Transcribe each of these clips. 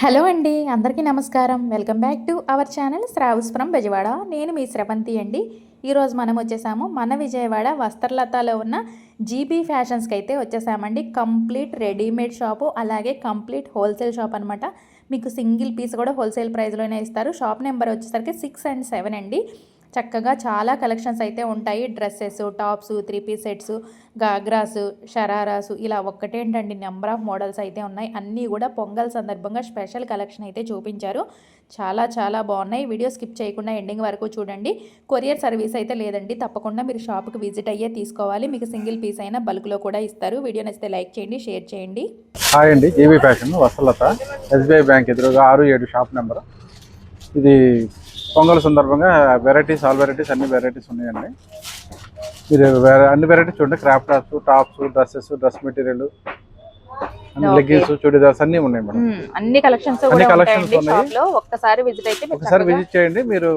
Hello అండి అందరికీ నమస్కారం. Welcome back to our channel Shravs from Bezawada. నేను మీ శ్రవంతి అండి. ఈరోజు మనం వచ్చేసాము మన విజయవాడ వస్త్రలతలో ఉన్న జీబీ ఫ్యాషన్స్కి అయితే వచ్చేసామండి. కంప్లీట్ రెడీమేడ్ షాపు అలాగే కంప్లీట్ హోల్సేల్ షాప్ అనమాట మీకు సింగిల్ పీస్ కూడా హోల్సేల్ ప్రైస్లోనే ఇస్తారు. షాప్ నెంబర్ వచ్చేసరికి సిక్స్ అండ్ సెవెన్ అండి. చక్కగా చాలా కలెక్షన్స్ అయితే ఉంటాయి. Dresses tops three piece sets ghagras షరారాసు ఇలా ఒక్కటేంటండి నెంబర్ ఆఫ్ మోడల్స్ అయితే ఉన్నాయి. అన్నీ కూడా పొంగల్ సందర్భంగా స్పెషల్ కలెక్షన్ అయితే చూపించారు. చాలా చాలా బాగున్నాయి. వీడియో స్కిప్ చేయకుండా ఎండింగ్ వరకు చూడండి. కొరియర్ సర్వీస్ అయితే లేదండి. తప్పకుండా మీరు షాప్కి విజిట్ అయ్యే తీసుకోవాలి. మీకు సింగిల్ పీస్ అయినా బల్క్లో కూడా ఇస్తారు. వీడియో నచ్చితే లైక్ చేయండి షేర్ చేయండి. హాయ్ అండి. జీబీ ఫ్యాషన్ వసలత ఎస్బీఐ బ్యాంక్ ఎదురుగా ఆరు ఏడు షాప్ నెంబర్. ఇది పొంగల్ సందర్భంగా వెరైటీస్ ఆల్ వెరైటీస్ అన్ని వెరైటీస్ ఉన్నాయండి మీరు వేరే అన్ని వెరైటీస్ చూడండి craft tops tops dresses dress material. Leggings churidars అన్ని ఉన్నాయి మేడం మ్మ్. అన్ని కలెక్షన్స్ అన్ని ఉంటాయండి ఉన్నాయి. ఒక్కసారి విజిట్ అయితే ఒకసారి విజిట్ చేయండి మీరు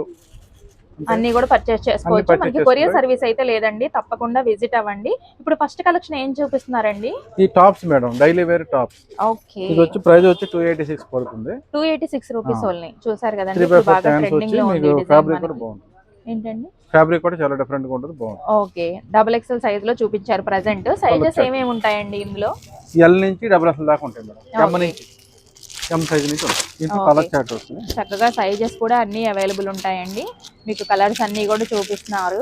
అన్ని కూడా పర్చేస్ చేసుకోవచ్చు. మనకి కొరియర్. సర్వీస్ అయితే లేదండి. తప్పకుండా విజిట్ అవ్వండి. ఇప్పుడు ఫస్ట్ కలెక్షన్ ఏం చూపిస్తున్నారండి? ఈ tops madam daily wear tops okay ఇది వచ్చి ప్రైస్ వచ్చి టూ ఎయిటీ సిక్స్ పడుతుంది. Two eighty six rupees only చూసారు కదండి బాగా ట్రెండింగ్లో ఉంది ఫ్యాబ్రిక్ కూడా. బాగుంది ఏంటండి? ఫ్యాబ్రిక్ కూడా చాలా డిఫరెంట్గా ఉంటుంది బాగుంది ఓకే డబుల్ ఎక్స్ఎల్ సైజ్లో చూపించారు ప్రజెంట్ సైజెస్ ఏమేమి ఉంటాయండి ఇందులో? ఎల్ నుంచి డబుల్ ఎక్స్ఎల్ దాకా ఉంటాయి మేడం. సైజ్ నుంచి ఉంటాయి ఇంట్లో Okay. కలర్ చార్ట్ వస్తుంది. చక్కగా సైజెస్ కూడా అన్ని అవైలబుల్ ఉంటాయండి. మీకు కలర్స్ అన్ని కూడా చూపిస్తున్నారు.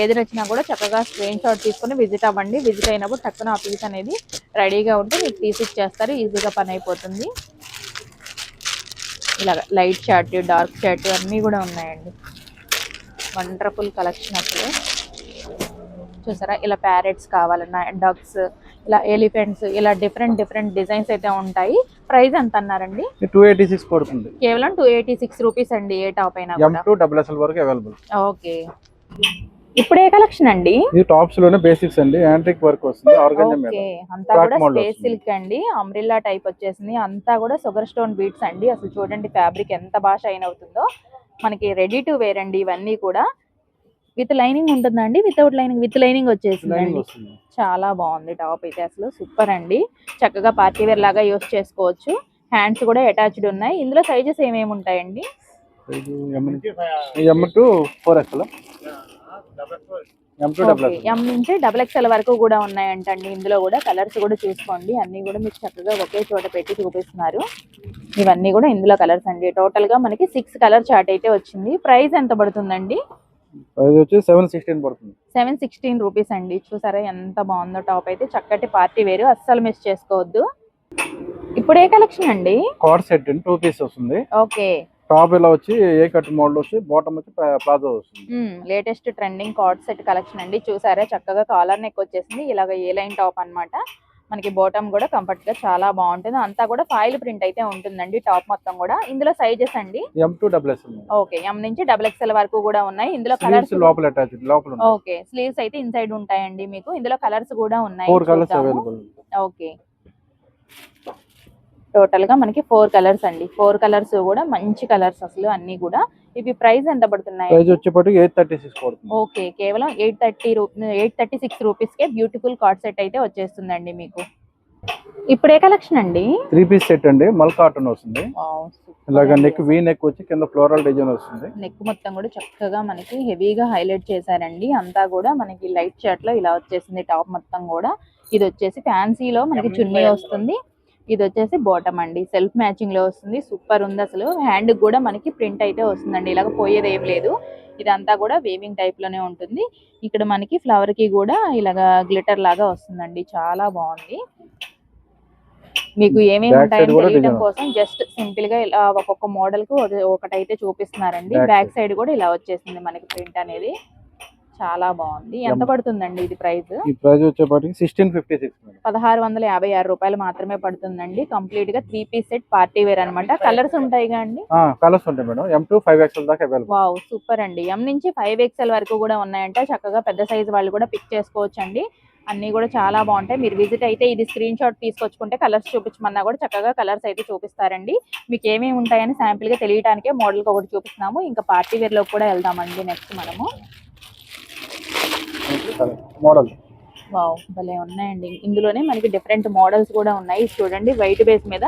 ఏది నచ్చినా కూడా చక్కగా స్క్రీన్ షాట్ తీసుకొని విజిట్ అవ్వండి. విజిట్ అయినప్పుడు టక్కున ఆ పీస్ అనేది రెడీగా ఉంటే మీకు తీసి ఇచ్చేస్తారు. ఈజీగా పని అయిపోతుంది. ఇలా లైట్ షర్ట్ డార్క్ షర్ట్ అన్నీ కూడా ఉన్నాయండి. వండర్ఫుల్ కలెక్షన్ అసలు. చూసారా? ఇలా ప్యారెట్స్ కావాలన్నా డగ్స్ ఇలా ఎలిఫెంట్స్ ఇలా డిఫరెంట్ డిఫరెంట్ డిజైన్స్ అయితే ఉంటాయి. ప్రైస్ ఎంత అన్నారండి? టూ ఎయిటీ సిక్స్ పడుతుంది. కేవలం టూ ఎయిటీ సిక్స్ రూపీస్ అండి ఏ టాప్ అయినా డబుల్ ఎస్ఎల్ వరకు అవైలబుల్ ఓకే. ఇప్పుడు ఏ కలెక్షన్ అండి? ఇది టాప్స్లోనే బేసిక్స్ అండి. యాంటిక్ వర్క్ వస్తుంది ఆర్గంజా మీద ఓకే. అంతా కూడా స్పేస్. సిల్క్ అండి అంబ్రిల్లా టైప్ వచ్చేసింది. అంతా కూడా షుగర్ స్టోన్ బీట్స్ అండి. అసలు చూడండి ఫ్యాబ్రిక్ ఎంత బాగా షైన్ అవుతుందో. మనకి రెడీ టు వేర్ అండి ఇవన్నీ కూడా. విత్ లైనింగ్ ఉంటుందండి. వితౌట్ లైనింగ్ విత్ లైనింగ్ వచ్చేసిందండి. చాలా బాగుంది టాప్ అయితే అసలు సూపర్ అండి. చక్కగా పార్టీ వేర్ లాగా యూస్ చేసుకోవచ్చు. హ్యాండ్స్ కూడా అటాచ్డ్ ఉన్నాయి. ఇందులో సైజెస్ ఏమేమి ఉంటాయండి? ఎం నుంచి డబుల్ ఎక్స్ఎల్ వరకు కూడా ఉన్నాయంటండి. ఇందులో కూడా కలర్స్ కూడా చూసుకోండి. అన్ని కూడా మీకు చక్కగా ఒకే చోట పెట్టి చూపిస్తున్నారు. ఇవన్నీ కూడా ఇందులో కలర్స్ అండి. టోటల్గా మనకి సిక్స్ కలర్ చార్ట్ అయితే వచ్చింది. ప్రైస్ ఎంత పడుతుందండి? ఇది వచ్చి సెవెన్ సిక్స్టీన్ పడుతుంది. సెవెన్ సిక్స్టీన్ రూపీస్ అండి. చూసారా ఎంత బాగుందో టాప్ అయితే. చక్కటి పార్టీ వేరు. అస్సలు మిస్ చేసుకోవద్దు. ఇప్పుడు ఏ కలెక్షన్ అండి? కార్డ్ సెట్ టూ పీస్ వస్తుంది. ఓకే. టాప్ ఇలా వచ్చి ఏ కట్ మోడల్ వచ్చి బాటమ్ వచ్చి ప్లాజో వస్తుంది. Latest trending card set collection అండి. చూసారా? చక్కగా కాలర్ నెక్ వచ్చేసింది. ఇలాగ ఏ లైన్ టాప్ అన్నమాట. మనకి బాటమ్ కూడా కంఫర్ట్గా చాలా బాగుంటుంది. అంతా కూడా ఫాయిల్ ప్రింట్ అయితే ఉంటుందండి టాప్ మొత్తం కూడా. ఇందులో సైజెస్ అండి? M to double XL okay M నుంచి డబుల్ ఎక్స్ఎల్ వరకు కూడా ఉన్నాయి. ఇందులో కలర్స్ లోపల ఓకే స్లీవ్స్ అయితే ఇన్సైడ్ ఉంటాయండి మీకు. ఇందులో కలర్స్ కూడా ఉన్నాయి ఓకే టోటల్గా మనకి ఫోర్ కలర్స్ అండి. ఫోర్ కలర్స్ కూడా మంచి కలర్స్ అసలు అన్ని కూడా. ఇవి ప్రైస్ ఎంత పడుతున్నాయి? ప్రైస్ వచ్చేప్పటికి ఎయిట్ థర్టీ సిక్స్ ఓకే కేవలం eight thirty eight thirty six రూపీస్కే బ్యూటిఫుల్ కార్డ్ సెట్ అయితే వచ్చేస్తుందండి మీకు. ఇప్పుడు ఏ కలెక్షన్ అండి? త్రీ పీస్ సెట్ అండి. మల్ కాటన్ వస్తుంది. ఇలాగ నెక్ వీ నెక్ వచ్చి కింద ఫ్లోరల్ డిజైన్ వస్తుంది. నెక్ మొత్తం కూడా చక్కగా మనకి హెవీగా హైలైట్ చేశారండి. అంతా కూడా మనకి లైట్ షర్ట్లో ఇలా వచ్చేసింది టాప్ మొత్తం కూడా. ఇది వచ్చేసి ఫ్యాన్సీలో మనకి చున్నీ వస్తుంది. ఇది వచ్చేసి బాటమ్ అండి. సెల్ఫ్ మ్యాచింగ్లో వస్తుంది. సూపర్ ఉంది అసలు. హ్యాండ్ కూడా మనకి ప్రింట్ అయితే వస్తుందండి. ఇలాగ పోయేది ఏం లేదు. ఇదంతా కూడా వేవింగ్ టైప్లోనే ఉంటుంది. ఇక్కడ మనకి ఫ్లవర్కి కూడా ఇలాగ గ్లిటర్ లాగా వస్తుందండి. చాలా బాగుంది. మీకు ఏమేమి ఉంటాయని తెలియడం. కోసం జస్ట్ సింపుల్గా ఇలా ఒక్కొక్క మోడల్కు ఒక- ఒకటైతే చూపిస్తున్నారండి. బ్యాక్ సైడ్ కూడా ఇలా వచ్చేసింది మనకి ప్రింట్ అనేది. చాలా బాగుంది. ఎంత. పడుతుందండి ఇది ప్రైస్? ఈ ప్రైస్ వచ్చేప్పటికి సిక్స్టీన్ ఫిఫ్టీ సిక్స్ పదహారు వందల యాభై ఆరు రూపాయలు మాత్రమే పడుతుందండి. కంప్లీట్గా three piece set party wear అనమాట కలర్స్ ఉంటాయి అండి? కలర్స్ ఉంటాయి madam. M to five XL దాకా అవైలబుల్ వావ్ సూపర్ అండి. ఎం నుంచి ఫైవ్ ఎక్స్ఎల్ వరకు కూడా ఉన్నాయంట. చక్కగా పెద్ద సైజ్ వాళ్ళు కూడా పిక్ చేసుకోవచ్చు అండి అన్ని కూడా చాలా బాగుంటాయి. మీరు విజిట్ అయితే ఇది స్క్రీన్ షాట్ తీసుకొచ్చుకుంటే కలర్స్ చూపించమన్నా కూడా చక్కగా కలర్స్ అయితే చూపిస్తారండి. మీకు ఏమేమి ఉంటాయని శాంపిల్గా తెలియడానికే మోడల్ ఒకటి చూపిస్తున్నాము. ఇంకా పార్టీ వేర్లో కూడా వెళ్దామండి నెక్స్ట్ మనము. మోడల్. వావ్ భలే ఉన్నాయండి. ఇందులోనే మనకి డిఫరెంట్ మోడల్స్ కూడా ఉన్నాయి. చూడండి వైట్ బేస్ మీద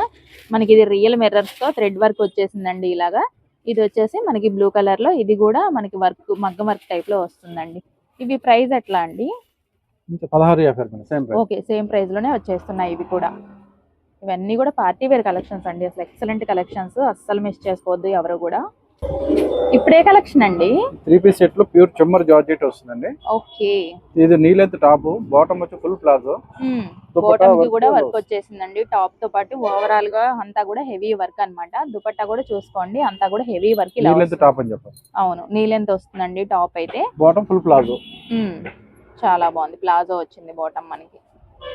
మనకి ఇది రియల్ మిర్రర్స్తో థ్రెడ్ వర్క్ వచ్చేసిందండి ఇలాగా. ఇది వచ్చేసి మనకి బ్లూ కలర్లో ఇది కూడా మనకి వర్క్ మగ్గం వర్క్ టైప్లో వస్తుందండి. ఇవి ప్రైస్ ఎట్లా అండి? ఓకే సేమ్ ప్రైస్లోనే వచ్చేస్తున్నాయి ఇవి కూడా. ఇవన్నీ కూడా పార్టీ వేర్ కలెక్షన్స్ అండి. అసలు ఎక్సలెంట్ కలెక్షన్స్ అస్సలు మిస్ చేసుకోవద్దు ఎవరు కూడా. ఇప్పుడే కలెక్షన్ అండి? త్రీ పీస్ సెట్లో ప్యూర్ చెమ్మర్ జార్జెట్ వస్తుందండి. ఓకే. ఇది నీ లెంత్ టాప్ బాటమ్ వచ్చి ఫుల్ ప్లాజో. బాటమ్కి కూడా వర్క్. వచ్చేసిందండి టాప్తో పాటు ఓవరాల్గా అంతా కూడా హెవీ వర్క్ అన్నమాట. దుపట్టా కూడా చూసుకోండి. అంతా కూడా హెవీ వర్క్. టాప్ అని చెప్పాలి అవును. నీ లెంత్ వస్తుందండి టాప్ అయితే? Bottom full palazzo. చాలా బాగుంది. ప్లాజో వచ్చింది బాటమ్ మనకి.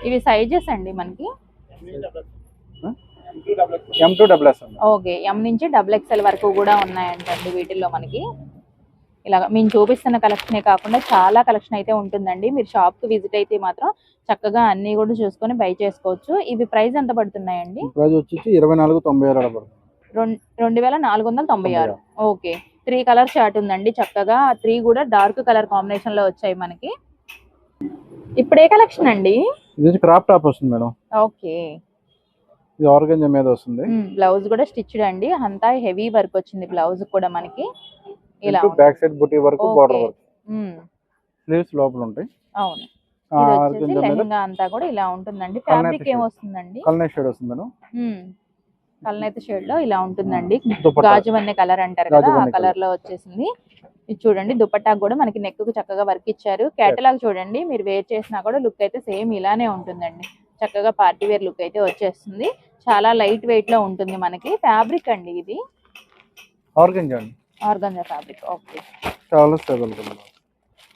ఇవి సైజెస్ అండి మనకి? ఎం టూ డబుల్ ఎస్ అండి ఓకే ఎం నుంచి డబుల్ ఎక్స్ఎల్ వరకు కూడా ఉన్నాయంటండి వీటిల్లో మనకి. ఇలాగ మేము చూపిస్తున్న కలెక్షనే కాకుండా చాలా కలెక్షన్ అయితే ఉంటుందండి. మీరు షాప్కి విజిట్ అయితే మాత్రం చక్కగా అన్ని కూడా చూసుకొని బై చేసుకోవచ్చు. ఇవి ప్రైస్ ఎంత పడుతున్నాయండి? ప్రైస్ వచ్చి ఇరవై నాలుగు తొంభై ఆరు రెండు రెండు వేల నాలుగు వందల తొంభై ఆరు. ఓకే త్రీ కలర్ షార్ట్ ఉందండి చక్కగా. త్రీ కూడా డార్క్ కలర్ కాంబినేషన్లో వచ్చాయి మనకి. ఇప్పుడు ఏ కలెక్షన్ అండి? ఇది క్రాప్ టాప్ వస్తుంది మేడం. ఓకే. ఇది ఆర్గంజా మీద వస్తుంది. బ్లౌజ్ కూడా స్టిచ్డ్ అండి. అంతా హెవీ వర్క్ వచ్చింది బ్లౌజ్ కూడా మనకి. ఇలా. బ్యాక్ సైడ్ బుటీ వరకు బార్డర్. వరకు స్లీవ్స్ లోపల ఉంటాయి. అవును. లెహంగా అంతా కూడా ఇలా ఉంటుందండి. Fabric shade. ఏం వస్తుందండి కల్నే షేడ్ వస్తుంది మేడం. కల్నేత షేడ్లో ఇలా ఉంటుందండి. గాజు వన్నె కలర్ అంటారు కదా ఆ కలర్లో వచ్చేసింది. ఇది చూడండి దుపట్టా కూడా మనకి నెక్కు చక్కగా వర్క్ ఇచ్చారు. కేటలాగ్ చూడండి మీరు వేర్ చేసినా కూడా లుక్ అయితే సేమ్ ఇలానే ఉంటుందండి. చక్కగా పార్టీ వేర్ లుక్ అయితే వచ్చేస్తుంది. చాలా లైట్ వెయిట్లో ఉంటుంది మనకి. ఫ్యాబ్రిక్ అండి ఇది. ఆర్గంజా అండి. Organza fabric. ఓకే. చాలా స్టేబుల్ మేడం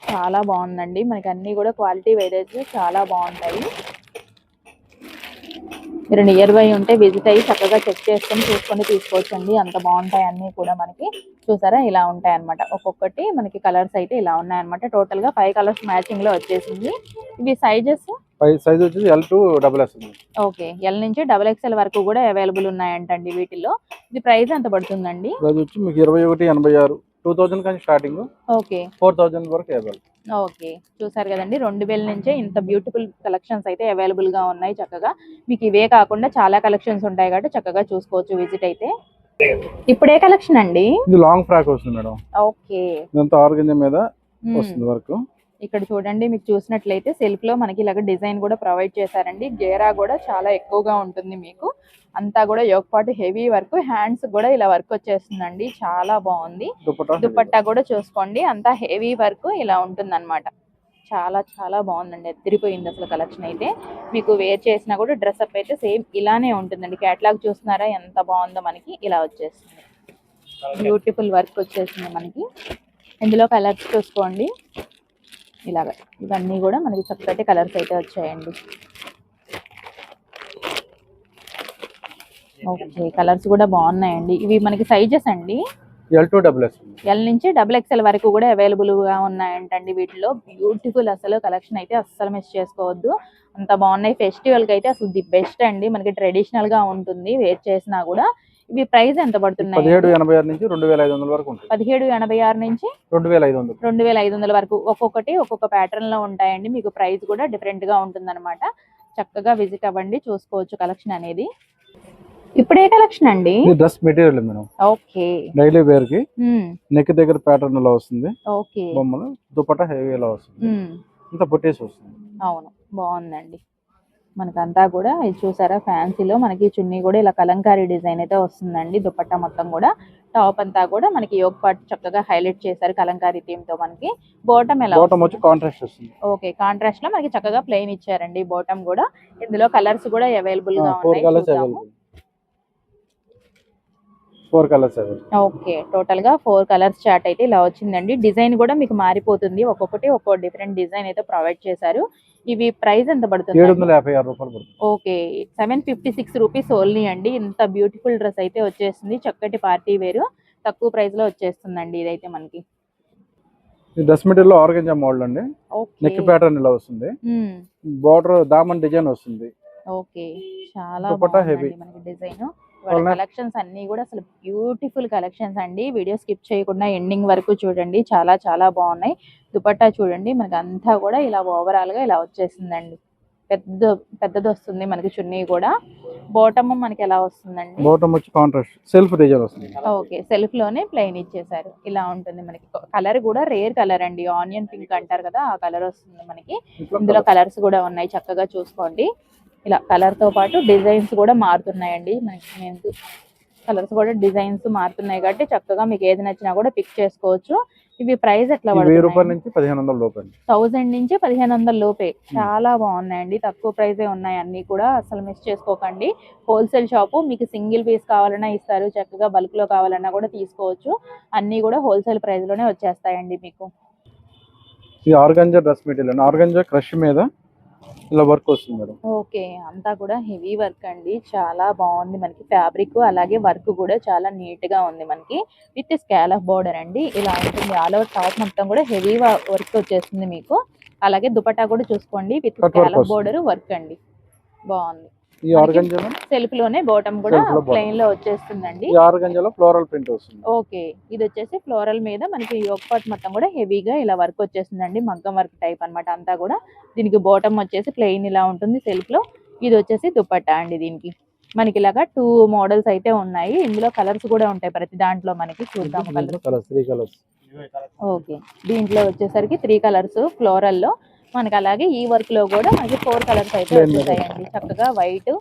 చాలా బాగుందండి. మనకి అన్ని కూడా క్వాలిటీ వేరేజ్ చాలా బాగుంటాయి. మీరు నియర్ బై ఉంటే విజిట్ అయ్యి చక్కగా చెక్ చేసుకొని చూసుకొని తీసుకోవచ్చండి. అంత బాగుంటాయి అన్ని కూడా మనకి. చూసారా? ఇలా ఉంటాయి అన్నమాట ఒక్కొక్కటి మనకి కలర్స్ అయితే ఇలా ఉన్నాయి అనమాట టోటల్గా ఫైవ్ కలర్స్ మ్యాచింగ్లో వచ్చేసింది. ఇవి సైజెస్? సైజ్ వచ్చేసి ఎల్ టూ డబుల్ ఉంది. ఓకే ఎల్ నుంచి డబల్ ఎక్స్ఎల్ వరకు కూడా అవైలబుల్ ఉన్నాయంటండి వీటిలో ఇది ప్రైస్ ఎంత పడుతుందండి? ప్రైస్ వచ్చి మీకు ఇరవై ఒకటి ఎనభై ఆరు. టూ థౌజండ్ కానీ స్టార్టింగ్ ఓకే ఫోర్ థౌజండ్ వరకు అవైలబుల్ ఓకే చూసారు కదండి రెండు వేల నుంచే ఇంత బ్యూటిఫుల్ కలెక్షన్స్ అయితే అవైలబుల్గా ఉన్నాయి చక్కగా. మీకు ఇవే కాకుండా చాలా కలెక్షన్స్ ఉంటాయి కాబట్టి చక్కగా చూసుకోవచ్చు విజిట్ అయితే. ఇప్పుడే కలెక్షన్ అండి? ఇది లాంగ్ ఫ్రాక్ వస్తుంది మేడం. ఓకే ఇదంతా ఆర్గంజా మీద మ్మ్. వస్తుంది వర్క్ ఇక్కడ చూడండి మీకు చూసినట్లయితే సెల్ఫ్లో మనకి ఇలాగ డిజైన్ కూడా ప్రొవైడ్ చేశారండి. గేరా కూడా చాలా ఎక్కువగా ఉంటుంది మీకు. అంతా కూడా యోగ పాటు హెవీ వర్క్ హ్యాండ్స్ కూడా ఇలా వర్క్ వచ్చేస్తుందండి. చాలా బాగుంది. దుపట్టా కూడా చూసుకోండి. అంతా హెవీ వర్క్ ఇలా ఉంటుందన్నమాట. చాలా చాలా బాగుందండి. ఎదిరిపోయింది అసలు కలెక్షన్ అయితే. మీకు వేర్ చేసినా కూడా డ్రెస్ అప్ అయితే సేమ్ ఇలానే ఉంటుందండి. క్యాటలాగ్ చూస్తున్నారా? ఎంత బాగుందో మనకి ఇలా వచ్చేస్తుంది. బ్యూటిఫుల్ వర్క్ వచ్చేసింది మనకి. ఇందులో కలర్స్ చూసుకోండి. ఇలాగ. ఇవన్నీ కూడా మనకి చక్కటి కలర్స్ అయితే వచ్చాయండి. ఓకే కలర్స్ కూడా బాగున్నాయండి. ఇవి మనకి సైజెస్ అండి? ఎల్ టూ డబుల్ ఉంది. ఎల్ నుంచి డబుల్ ఎక్స్ఎల్ వరకు కూడా అవైలబుల్గా ఉన్నాయంటండి వీటిలో. బ్యూటిఫుల్ అసలు కలెక్షన్ అయితే అస్సలు మిస్ చేసుకోవద్దు. అంత బాగున్నాయి. ఫెస్టివల్కి అయితే అసలు ది బెస్ట్ అండి. మనకి ట్రెడిషనల్గా ఉంటుంది. వేర్ చేసినా కూడా ఇవి ప్రైస్ ఎంత పడుతున్నాయి? పదిహేడు ఎనభై ఆరు నుంచి రెండు వేల ఐదు వందల వరకు ఉంటుంది. పదిహేడు ఎనభై ఆరు నుంచి రెండు వేల ఐదు వందలు. రెండు వేల ఐదు వందల వరకు ఒక్కొక్కటి ఒక్కొక్క ప్యాటర్న్లో ఉంటాయండి. మీకు ప్రైస్ కూడా డిఫరెంట్గా ఉంటుందన్నమాట. చక్కగా విజిట్ అవ్వండి చూసుకోవచ్చు కలెక్షన్ అనేది. ఇప్పుడే కలెక్షన్ అండి? Dress material madam. Okay. Daily వేర్కి నెక్ దగ్గర ప్యాటర్న్లో వస్తుంది. ఓకే. బొమ్మలు దుపట్టా హెవీ లో వస్తుంది. ఇంత పొట్టేసి వస్తుంది. అవును. బాగుందండి. మనకంతా కూడా. ఇది చూసారా? ఫ్యాన్సీలో మనకి చున్నీ కూడా ఇలా కలంకారీ డిజైన్ అయితే వస్తుందండి. దుపట్టా మొత్తం కూడా. టాప్ అంతా కూడా మనకి యోగ్ పార్ట్ చక్కగా హైలైట్ చేశారు కలంకారీ థీమ్తో మనకి. బాటమ్ ఎలా వచ్చి కాంట్రాస్ట్ వస్తుంది. ఓకే. కాంట్రాస్ట్లో మనకి చక్కగా ప్లెయిన్ ఇచ్చారండి బాటమ్ కూడా. ఇందులో కలర్స్ కూడా అవైలబుల్గా ఉన్నాయి ఫోర్ కలర్స్ ఓకే. టోటల్గా ఫోర్ కలర్స్ చార్ట్ అయితే ఇలా వచ్చిందండి. డిజైన్ కూడా మీకు మారిపోతుంది. ఒక్కొక్కటి ఒక్కో డిఫరెంట్ డిజైన్ అయితే ప్రొవైడ్ చేశారు. ఇవి ప్రైస్ ఎంత పడుతుంది? ఏడు వందల యాభై ఆరు రూపాయలు పడుతుంది. Okay seven fifty six rupees only అండి. ఇంత బ్యూటిఫుల్ డ్రెస్ అయితే వచ్చేస్తుంది. చక్కటి పార్టీ వేరు. తక్కువ ప్రైస్లో వచ్చేస్తుందండి ఇదైతే మనకి. డ్రెస్ మెటీరియల్ ఆర్గంజా మోడల్ అండి. నెక్ ప్యాటర్న్ ఇలా వస్తుంది. బార్డర్ దామన్ డిజైన్ వస్తుంది. ఓకే చాలా heavy. మనకి డిజైన్. వాళ్ళ కలెక్షన్స్ అన్ని కూడా అసలు బ్యూటిఫుల్ కలెక్షన్స్ అండి. వీడియో స్కిప్ చేయకుండా ఎండింగ్ వరకు చూడండి. చాలా చాలా బాగున్నాయి. దుపట్టా చూడండి. మనకి అంతా కూడా ఇలా ఓవరాల్గా ఇలా వచ్చేసిందండి. పెద్ద పెద్దది వస్తుంది మనకి చున్నీ కూడా. బాటమ్ మనకి ఎలా వస్తుందండి? బాటమ్ వచ్చి కాంట్రాస్ట్ సెల్ఫ్ డిజైన్ వస్తుంది. ఓకే సెల్ఫ్లోనే ప్లెయిన్ ఇచ్చేసారు ఇలా ఉంటుంది మనకి. కలర్ కూడా రేర్ కలర్ అండి. ఆనియన్ పింక్ అంటారు కదా ఆ కలర్ వస్తుంది మనకి. ఇందులో కలర్స్ కూడా ఉన్నాయి. చక్కగా చూసుకోండి. ఇలా కలర్తో పాటు డిజైన్స్ కూడా మారుతున్నాయండి. మనకి కలర్స్ కూడా డిజైన్స్ మారుతున్నాయి కాబట్టి చక్కగా మీకు ఏది నచ్చినా కూడా పిక్ చేసుకోవచ్చు. ఇవి ప్రైస్ ఎట్లా ఈ పడుతుంది నుంచి పదిహేను వందల లోపు అండి. థౌజండ్ నుంచి పదిహేను వందల లోపే. చాలా బాగున్నాయండి. తక్కువ ప్రైజే ఉన్నాయి. అన్ని కూడా అసలు మిస్ చేసుకోకండి. హోల్సేల్ షాపు మీకు సింగిల్ పీస్ కావాలన్నా ఇస్తారు. చక్కగా బల్క్లో కావాలన్నా కూడా తీసుకోవచ్చు. అన్ని కూడా హోల్సేల్ ప్రైస్లోనే వచ్చేస్తాయండి మీకు. ఇది organza dress material organza crush మీద ఇలా వర్క్ వస్తుంది మేడం. ఓకే అంతా కూడా హెవీ వర్క్ అండి. చాలా బాగుంది మనకి ఫ్యాబ్రిక్ అలాగే వర్క్ కూడా చాలా నీట్గా ఉంది మనకి. విత్ స్కేల్ ఆఫ్ బోర్డర్ అండి. ఇలా ఉంటుంది. ఆల్ ఓవర్ టాప్ మొత్తం కూడా హెవీ వర్క్ వచ్చేస్తుంది మీకు. అలాగే దుపట్టా కూడా చూసుకోండి. With Cut work scallop వస్తుంది. బోర్డర్ వర్క్ అండి. బాగుంది. ఈ ఆర్గంజాలో? సెల్ఫ్లోనే బాటమ్ కూడా. ప్లెయిన్లో వచ్చేస్తుందండి. ఈ ఆర్గంజాలో ఫ్లోరల్ ప్రింట్ వస్తుంది. ఓకే. ఇది వచ్చేసి ఫ్లోరల్ మీద మనకి యోగ పార్ట్ మొత్తం కూడా హెవీగా ఇలా వర్క్ వచ్చేసిందండి మగ్గం వర్క్ టైప్ అన్నమాట అంతా కూడా. దీనికి బాటమ్ వచ్చేసి ప్లెయిన్ ఇలా ఉంటుంది సెల్ఫ్లో ఇది వచ్చేసి దుపట్టా అండి దీనికి. మనకి ఇలాగా టూ మోడల్స్ అయితే ఉన్నాయి. ఇందులో కలర్స్ కూడా ఉంటాయి ప్రతి దాంట్లో మనకి. చూద్దాం కలర్స్. ఓకే. దీంట్లో వచ్చేసరికి త్రీ కలర్స్ ఫ్లోరల్లో మనకి అలాగే ఈ వర్క్లో కూడా మనకి ఫోర్ కలర్స్ అయితే. వచ్చేసాయండి. చక్కగా వైట్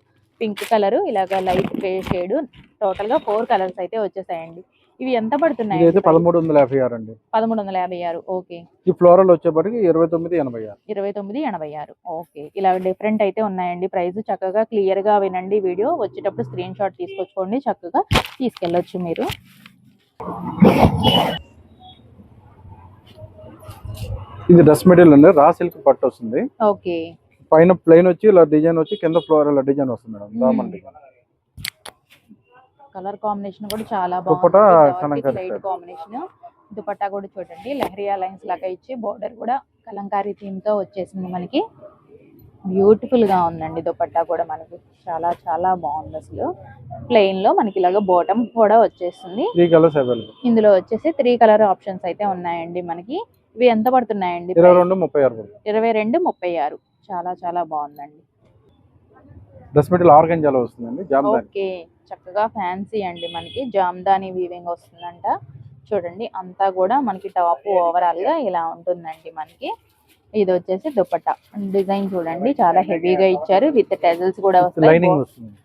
పింక్ కలర్ ఇలాగ లైట్ గ్రే షేడ్ టోటల్గా ఫోర్ కలర్స్ అయితే వచ్చేసాయండి. ఇవి ఎంత పడుతున్నాయి అయితే పదమూడు వందల యాభై ఆరు అండి. పదమూడు వందల యాభై ఆరు ఓకే. ఈ ఫ్లోరల్ వచ్చేప్పటికి ఇరవై తొమ్మిది ఎనభై ఆరు. ఇరవై తొమ్మిది ఎనభై ఆరు ఓకే. ఇలా డిఫరెంట్ అయితే ఉన్నాయండి. ప్రైస్ చక్కగా క్లియర్గా వినండి వీడియో. వచ్చేటప్పుడు స్క్రీన్ షాట్ తీసుకొచ్చుకోండి. చక్కగా తీసుకెళ్ళొచ్చు మీరు. ఇది డ్రెస్ మెటీరియల్ అండి. రా సిల్క్ పట్టు వస్తుంది. ఓకే. పైన ప్లెయిన్ వచ్చి ఇలా డిజైన్ వచ్చి కింద ఫ్లోరల్ డిజైన్ వస్తుంది మేడం. దామన్. డిజైన్ కలర్ కాంబినేషన్ కూడా చాలా బాగుంది. లైట్. కాంబినేషన్ దుపట్టా కూడా చూడండి. లెహరియా లైన్స్ లాగా ఇచ్చి బోర్డర్ కూడా కలంకారీ థీమ్తో వచ్చేసింది మనకి. బ్యూటిఫుల్గా ఉందండి దుపట్టా కూడా మనకి. చాలా చాలా బాగుంది అసలు. ప్లెయిన్లో మనకి ఇలాగ బాటమ్ కూడా వచ్చేస్తుంది అవైలబుల్ ఇందులో వచ్చేసి త్రీ కలర్ ఆప్షన్స్ అయితే ఉన్నాయండి మనకి. ఇవి ఎంత పడుతున్నాయండి ఇరవై రెండు ముప్పై ఆరు ఇరవై రెండు ముప్పై ఆరు. చాలా చాలా బాగుందండి. ఆర్గంజాలో వస్తుందండి ఓకే. చక్కగా ఫ్యాన్సీ అండి మనకి. జామ్దాని వీవింగ్ వస్తుందంట. చూడండి అంతా కూడా మనకి టాప్ ఓవరాల్గా ఇలా ఉంటుందండి మనకి. ఇది వచ్చేసి దుపట్టా డిజైన్ చూడండి చాలా హెవీగా ఇచ్చారు. విత్ టెజల్స్ కూడా వస్తాయి.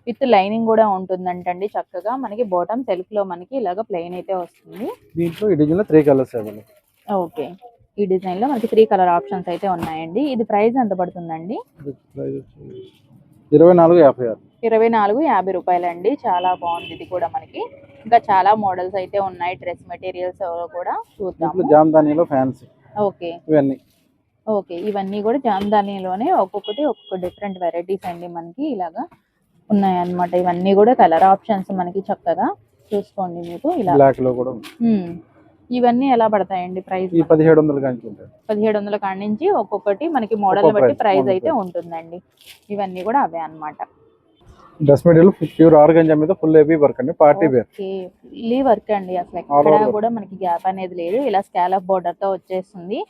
విత్ లైనింగ్ కూడా ఉంటుందంటండి చక్కగా. మనకి బాటమ్ సెల్ఫ్లో మనకి ఇలాగ ప్లెయిన్ అయితే వస్తుంది. దీంట్లో ఈ డిజైన్లో త్రీ కలర్స్ అవైలబుల్ ఓకే. ఈ డిజైన్లో మనకి త్రీ కలర్ ఆప్షన్స్ అయితే ఉన్నాయండి. ఇది ప్రైస్ ఎంత పడుతుందండి? ఇరవై నాలుగు యాభై ఆరు. ఇరవై నాలుగు యాభై రూపాయలండి. చాలా బాగుంది ఇది కూడా మనకి. ఇంకా చాలా మోడల్స్ అయితే ఉన్నాయి. డ్రెస్ మెటీరియల్స్ కూడా జామ్దానిలో ఫ్యాన్సీ. ఓకే. ఇవన్నీ. ఓకే. ఇవన్నీ కూడా జామ్దానిలోనే ఒక్కొక్కటి ఒక్కొక్క డిఫరెంట్ వెరైటీస్ అండి మనకి ఇలాగా ఉన్నాయన్నమాట. ఇవన్నీ కూడా కలర్ ఆప్షన్స్ మనకి చక్కగా. చూసుకోండి మీకు ఇలా. బ్లాక్లో కూడా. ఇవన్నీ ఎలా పడతాయండి ప్రైస్? పదిహేడు వందల పదిహేడు వందల కాడి నుంచి ఒక్కొక్కటి మనకి మోడల్ బట్టి ప్రైస్ అయితే. ఉంటుందండి. ఇవన్నీ కూడా అవే అన్నమాట. డ్రెస్ మెటీరియల్ ప్యూర్ ఆర్గంజా మీద ఫుల్ హెవీ వర్క్ అండి పార్టీ వేర్. ఫుల్లీ వర్క్ అండి అసలు ఎక్కడ. కూడా మనకి గ్యాప్ అనేది లేదు. ఇలా స్కాలప్ బోర్డర్తో వచ్చేస్తుంది.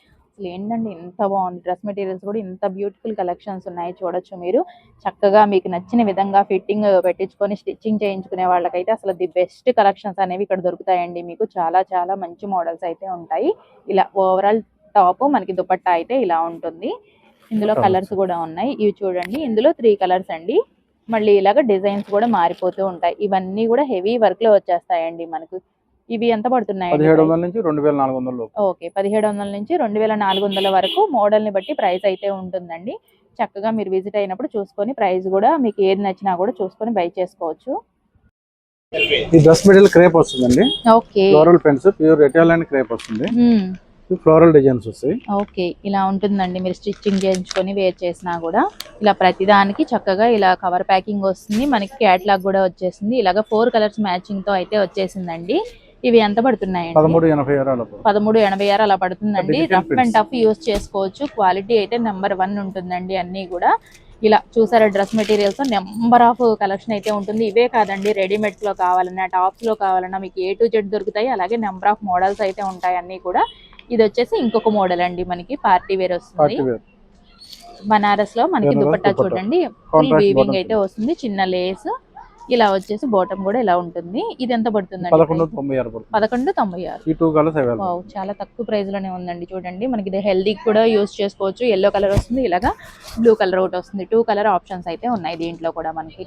అసలు ఏంటండి ఇంత బాగుంది? డ్రెస్ మెటీరియల్స్ కూడా ఇంత బ్యూటిఫుల్ కలెక్షన్స్ ఉన్నాయి చూడొచ్చు మీరు. చక్కగా మీకు నచ్చిన విధంగా ఫిట్టింగ్ పెట్టించుకొని స్టిచ్చింగ్ చేయించుకునే వాళ్ళకైతే అసలు ది బెస్ట్ కలెక్షన్స్ అనేవి ఇక్కడ దొరుకుతాయండి మీకు. చాలా చాలా మంచి మోడల్స్ అయితే ఉంటాయి. ఇలా ఓవరాల్ టాప్ మనకి దుపట్టా అయితే ఇలా ఉంటుంది. ఇందులో. కలర్స్ కూడా ఉన్నాయి. ఇవి చూడండి. ఇందులో త్రీ కలర్స్ అండి. మళ్ళీ ఇలాగ డిజైన్స్ కూడా మారిపోతూ ఉంటాయి. ఇవన్నీ కూడా హెవీ వర్క్లో వచ్చేస్తాయండి మనకు. ఇవి ఎంత పడుతున్నాయి పదిహేడు వందల నుంచి రెండు వేల నాలుగు వందల లోపు. ఓకే పదిహేడు వందల నుంచి రెండు వేల నాలుగు వందల వరకు మోడల్ని బట్టి ప్రైస్ అయితే ఉంటుందండి. చక్కగా మీరు విజిట్ అయినప్పుడు చూసుకొని ప్రైస్ కూడా మీకు ఏది నచ్చినా కూడా చూసుకొని బై చేసుకోవచ్చు. ఈ డ్రెస్ మెటీరియల్ క్రేప్ వస్తుందండి. ఓకే. ఫ్లోరల్ పెన్స్ ప్యూర్ ఇటాలియన్ క్రేప్ వస్తుంది. ఫ్లోరల్ డిజైన్స్ వస్తాయి. ఓకే ఇలా ఉంటుందండి. మీరు స్టిచ్చింగ్ చేయించుకొని వేర్ చేసినా కూడా ఇలా ప్రతిదానికి చక్కగా ఇలా కవర్ ప్యాకింగ్ వస్తుంది. మనకి క్యాట్లాగ్ కూడా వచ్చేసింది. ఇలాగ ఫోర్ కలర్స్ మ్యాచింగ్తో అయితే వచ్చేసిందండి. ఇవి ఎంత పడుతున్నాయండి? పదమూడు ఎనభై ఆరు అలా పడుతుంది. పదమూడు ఎనభై ఆరు అలా పడుతుందండి. Rough and. టఫ్ యూస్ చేసుకోవచ్చు. క్వాలిటీ అయితే నెంబర్ వన్ ఉంటుందండి అన్నీ కూడా. ఇలా చూసారా dress materials? Number of collection అయితే ఉంటుంది. ఇవే కాదండి రెడీమేడ్స్లో కావాలన్నా టాప్స్లో కావాలన్నా మీకు ఏ టు జెడ్ దొరుకుతాయి అలాగే నెంబర్ ఆఫ్ మోడల్స్ అయితే ఉంటాయి అన్ని కూడా. ఇది వచ్చేసి ఇంకొక మోడల్ అండి మనకి పార్టీ వేర్ వస్తుంది. బనారస్లో మనకి దుపట్టా. చూడండి. ఫుల్ వీవింగ్ అయితే వస్తుంది చిన్న లేస్. ఇలా వచ్చేసి బాటమ్ కూడా ఇలా ఉంటుంది. ఇది ఎంత పడుతుందండి పదకొండు price? తొంభై ఆరు పడుతుంది. పదకొండు తొంభై ఆరు. చాలా తక్కువ ప్రైస్లోనే ఉందండి చూడండి. మనకి ఇది హెల్దీ కూడా యూస్ చేసుకోవచ్చు. ఎల్లో కలర్ వస్తుంది ఇలాగా బ్లూ కలర్ ఒకటి వస్తుంది. టూ కలర్ ఆప్షన్స్ అయితే ఉన్నాయి దీంట్లో కూడా మనకి.